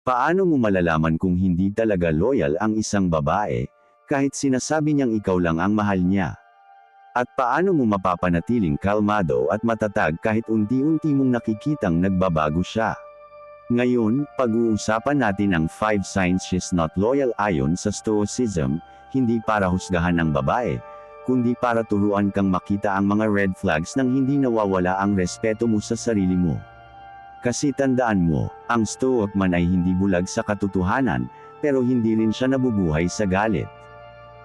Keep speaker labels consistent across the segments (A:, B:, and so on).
A: Paano mo malalaman kung hindi talaga loyal ang isang babae, kahit sinasabi niyang ikaw lang ang mahal niya? At paano mo mapapanatiling kalmado at matatag kahit unti-unti mong nakikitang nagbabago siya? Ngayon, pag-uusapan natin ang 5 signs she's not loyal ayon sa Stoicism, hindi para husgahan ang babae, kundi para turuan kang makita ang mga red flags nang hindi nawawala ang respeto mo sa sarili mo. Kasi tandaan mo, ang Stoic man ay hindi bulag sa katotohanan, pero hindi rin siya nabubuhay sa galit.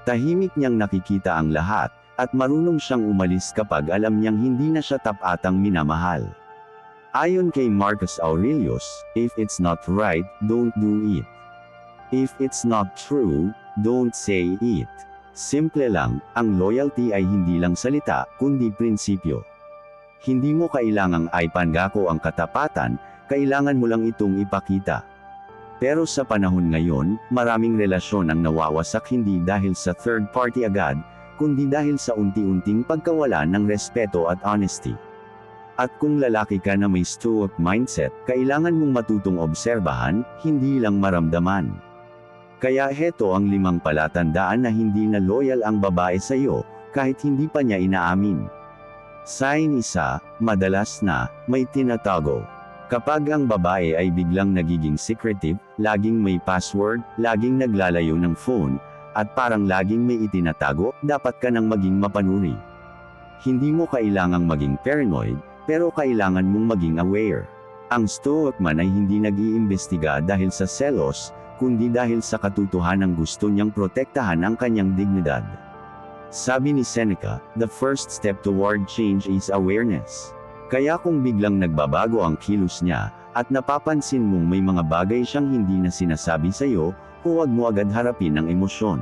A: Tahimik niyang nakikita ang lahat, at marunong siyang umalis kapag alam niyang hindi na siya tapatang minamahal. Ayon kay Marcus Aurelius, if it's not right, don't do it. If it's not true, don't say it. Simple lang, ang loyalty ay hindi lang salita, kundi prinsipyo. Hindi mo kailangang ay ang katapatan, kailangan mo lang itong ipakita. Pero sa panahon ngayon, maraming relasyon ang nawawasak hindi dahil sa third party agad, kundi dahil sa unti-unting pagkawala ng respeto at honesty. At kung lalaki ka na may stoic mindset, kailangan mong matutong obserbahan, hindi lang maramdaman. Kaya heto ang limang palatandaan na hindi na loyal ang babae sa iyo, kahit hindi pa niya inaamin. Sign isa, madalas na, may tinatago. Kapag ang babae ay biglang nagiging secretive, laging may password, laging naglalayo ng phone, at parang laging may itinatago, dapat ka nang maging mapanuri. Hindi mo kailangang maging paranoid, pero kailangan mong maging aware. Ang stoic man ay hindi nag-iimbestiga dahil sa selos, kundi dahil sa katotohanan gusto niyang protektahan ang kanyang dignidad. Sabi ni Seneca, the first step toward change is awareness. Kaya kung biglang nagbabago ang kilos niya, at napapansin mong may mga bagay siyang hindi na sinasabi sa iyo, huwag mo agad harapin ang emosyon.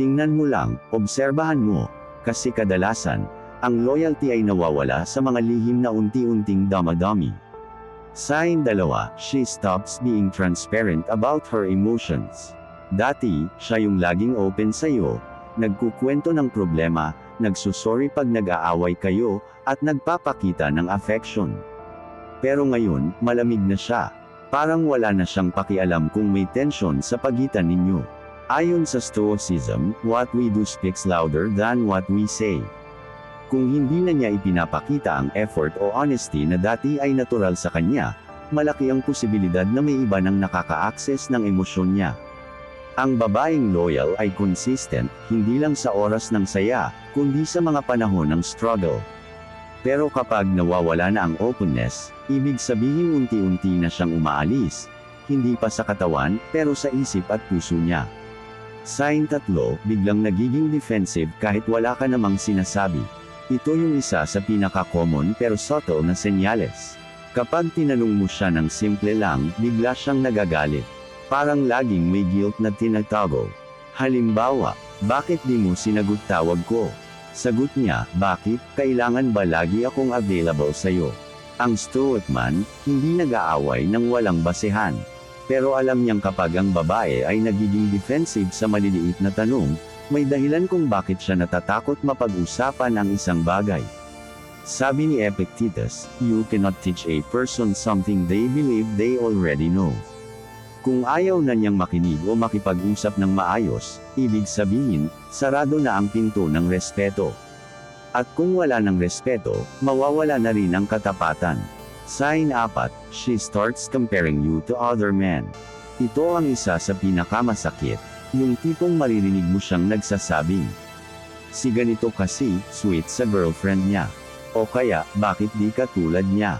A: Tingnan mo lang, obserbahan mo, kasi kadalasan, ang loyalty ay nawawala sa mga lihim na unti-unting damadami. Sign dalawa, she stops being transparent about her emotions. Dati, siya yung laging open sa iyo, nagkukwento ng problema, nagsusorry pag nag-aaway kayo, at nagpapakita ng affection. Pero ngayon, malamig na siya. Parang wala na siyang pakialam kung may tension sa pagitan ninyo. Ayon sa Stoicism, what we do speaks louder than what we say. Kung hindi na niya ipinapakita ang effort o honesty na dati ay natural sa kanya, malaki ang posibilidad na may iba nang nakaka-access ng emosyon niya. Ang babaeng loyal ay consistent, hindi lang sa oras ng saya, kundi sa mga panahon ng struggle. Pero kapag nawawala na ang openness, ibig sabihin unti-unti na siyang umaalis, hindi pa sa katawan, pero sa isip at puso niya. Sign tatlo, biglang nagiging defensive kahit wala ka namang sinasabi. Ito yung isa sa pinaka-common pero subtle na senyales. Kapag tinanong mo siya ng simple lang, bigla siyang nagagalit. Parang laging may guilt na tinatago. Halimbawa, bakit di mo sinagot tawag ko? Sagot niya, bakit, kailangan ba lagi akong available sa'yo? Ang stoic man, hindi nag-aaway ng walang basehan. Pero alam niyang kapag ang babae ay nagiging defensive sa maliliit na tanong, may dahilan kung bakit siya natatakot mapag-usapan ang isang bagay. Sabi ni Epictetus, you cannot teach a person something they believe they already know. Kung ayaw na niyang makinig o makipag-usap ng maayos, ibig sabihin, sarado na ang pinto ng respeto. At kung wala ng respeto, mawawala na rin ang katapatan. Sign 4, she starts comparing you to other men. Ito ang isa sa pinakamasakit, yung tipong maririnig mo siyang nagsasabing. Si ganito kasi, sweet sa girlfriend niya. O kaya, bakit di ka tulad niya?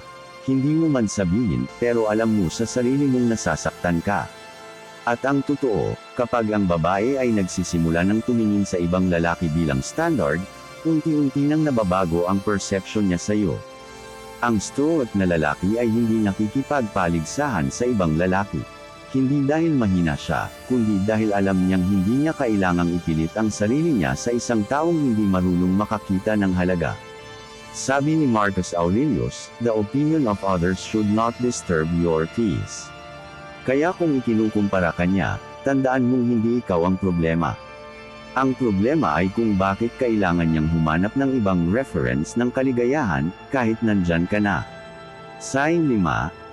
A: Hindi mo man sabihin, pero alam mo sa sarili mong nasasaktan ka. At ang totoo, kapag ang babae ay nagsisimula ng tumingin sa ibang lalaki bilang standard, unti-unti nang nababago ang perception niya sa iyo. Ang stoic na lalaki ay hindi nakikipagpaligsahan sa ibang lalaki. Hindi dahil mahina siya, kundi dahil alam niyang hindi niya kailangang ipilit ang sarili niya sa isang taong hindi marunong makakita ng halaga. Sabi ni Marcus Aurelius, the opinion of others should not disturb your peace. Kaya kung ikinukumpara ka niya, tandaan mong hindi ikaw ang problema. Ang problema ay kung bakit kailangan niyang humanap ng ibang reference ng kaligayahan, kahit nandyan ka na. Sign 5,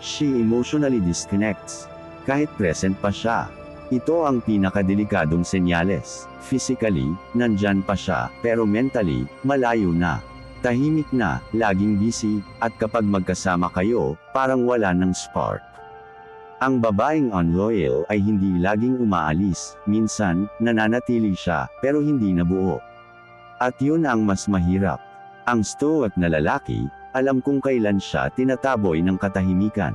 A: she emotionally disconnects. kahit present pa siya. Ito ang pinakadelikadong senyales. Physically, nandyan pa siya, pero mentally, malayo na. Tahimik na, laging busy, at kapag magkasama kayo, parang wala ng spark. Ang babaeng unloyal ay hindi laging umaalis, minsan, nananatili siya, pero hindi nabuo. At yun ang mas mahirap. Ang stoic na lalaki, alam kung kailan siya tinataboy ng katahimikan.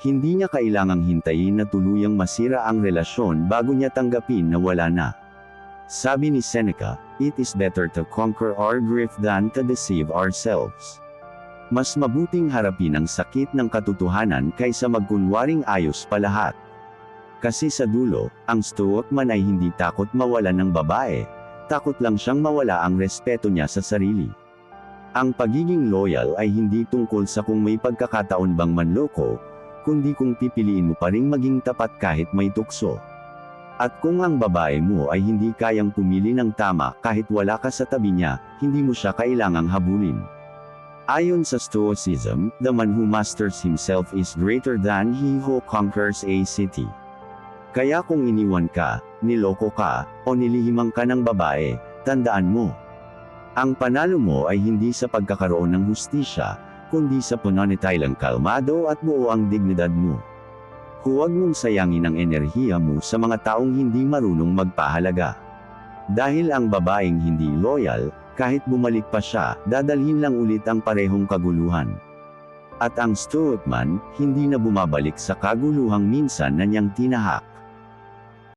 A: Hindi niya kailangang hintayin na tuluyang masira ang relasyon bago niya tanggapin na wala na. Sabi ni Seneca, it is better to conquer our grief than to deceive ourselves. Mas mabuting harapin ang sakit ng katotohanan kaysa magkunwaring ayos pa lahat. Kasi sa dulo, ang stoic man ay hindi takot mawalan ng babae, takot lang siyang mawala ang respeto niya sa sarili. Ang pagiging loyal ay hindi tungkol sa kung may pagkakataon bang manloko, kundi kung pipiliin mo pa ring maging tapat kahit may tukso. At kung ang babae mo ay hindi kayang pumili ng tama kahit wala ka sa tabi niya, hindi mo siya kailangang habulin. Ayon sa Stoicism, the man who masters himself is greater than he who conquers a city. Kaya kung iniwan ka, niloko ka, o nilihimang ka ng babae, tandaan mo. Ang panalo mo ay hindi sa pagkakaroon ng hustisya, kundi sa pananatilang kalmado at buo ang dignidad mo. Huwag mong sayangin ang enerhiya mo sa mga taong hindi marunong magpahalaga. Dahil ang babaeng hindi loyal, kahit bumalik pa siya, dadalhin lang ulit ang parehong kaguluhan. At ang stoic man, hindi na bumabalik sa kaguluhang minsan na niyang tinahak.